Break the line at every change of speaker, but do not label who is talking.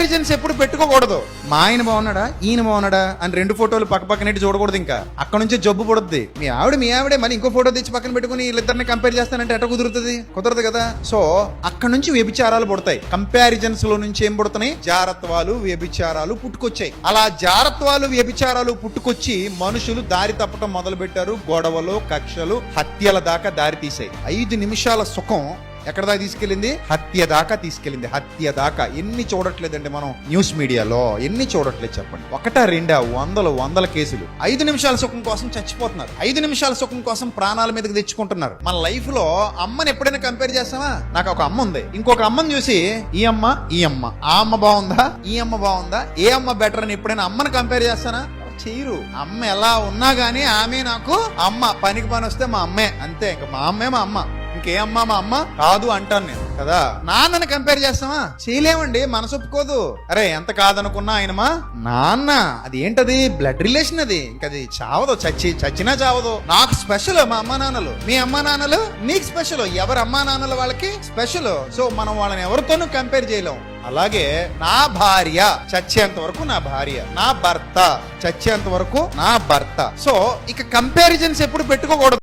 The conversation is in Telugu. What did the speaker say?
కంపారిజన్స్ ఎప్పుడు పెట్టుకోకూడదు. మా ఆయన బాగున్నాడా? ఈయన బాగున్నాడా? అని రెండు ఫోటోలు పక్క పక్కన చూడకూడదు ఇంకా. అక్కడ నుంచి జబ్బు పడుద్ది. మీ ఆవిడ మీ ఆవిడే మళ్ళీ ఇంకో ఫోటో తెచ్చి పక్కన పెట్టుకుని వీళ్ళిద్దరిని కంపేర్ చేస్తానంటే ఎట కుదురుతుంది? కుదరదు కదా? సో అక్కడ నుంచి వ్యభిచారాలు పుడతాయి. కంపారిజన్స్లో నుంచి ఏం పుడుతున్నాయి? జారత్వాలు వ్యభిచారాలు పుట్టుకొచ్చాయి. అలా జారత్వాలు వ్యభిచారాలు పుట్టుకొచ్చి మనుషులు దారి తప్పటం మొదలు పెట్టారు గొడవలు కక్షలు హత్యల దాకా దారి తీసాయి ఐదు నిమిషాల సుఖం ఎక్కడ దాకా తీసుకెళ్ళింది? హత్య దాకా తీసుకెళ్ళింది. హత్య దాకా. ఎన్ని చూడట్లేదండి మనం న్యూస్ మీడియాలో? ఎన్ని చూడట్లేదు చెప్పండి. ఒకటా రెండా వందలు వందల కేసులు. ఐదు నిమిషాల సుఖం కోసం చచ్చిపోతున్నారు. ఐదు నిమిషాల సుఖం కోసం ప్రాణాల మీదకి తెచ్చుకుంటున్నారు. మన లైఫ్లో అమ్మని ఎప్పుడైనా కంపేర్ చేస్తామా నాకు ఒక అమ్మ ఉంది. ఇంకొక అమ్మని చూసి ఈ అమ్మ ఈ అమ్మ. ఆ అమ్మ బాగుందా? ఈ అమ్మ బాగుందా? ఏ అమ్మ బెటర్ అని ఎప్పుడైనా అమ్మని కంపేర్ చేస్తానా? చేయరు. అమ్మ ఎలా ఉన్నా గానీ ఆమె నాకు అమ్మ పనికి పని వస్తే మా అమ్మే. అంతే. ఇంకా మా అమ్మే మా అమ్మ. ఇంకే అమ్మ మా అమ్మ? కాదు అంటాను నేను కదా? నాన్నని కంపేర్ చేస్తామా చేయలేమండి మనసు ఒప్పుకోదు. అరే ఎంత కాదనుకున్నా ఆయనమా? నాన్న అది ఏంటది బ్లడ్ రిలేషన్ అది ఇంకది చావదు చచ్చి చచ్చినా చావదు. నాకు స్పెషల్ మా అమ్మ నాన్నలు. మీ అమ్మ నాన్నలు? నీకు స్పెషల్ ఎవరి అమ్మా నాన్నలు వాళ్ళకి స్పెషల్ సో మనం వాళ్ళని ఎవరితోనూ కంపేర్ చేయలేం. అలాగే నా భార్య చచ్చేంత వరకు నా భార్య నా భర్త చచ్చేంత వరకు నా భర్త. సో ఇక కంపారిజన్స్ ఎప్పుడు పెట్టుకోకూడదు.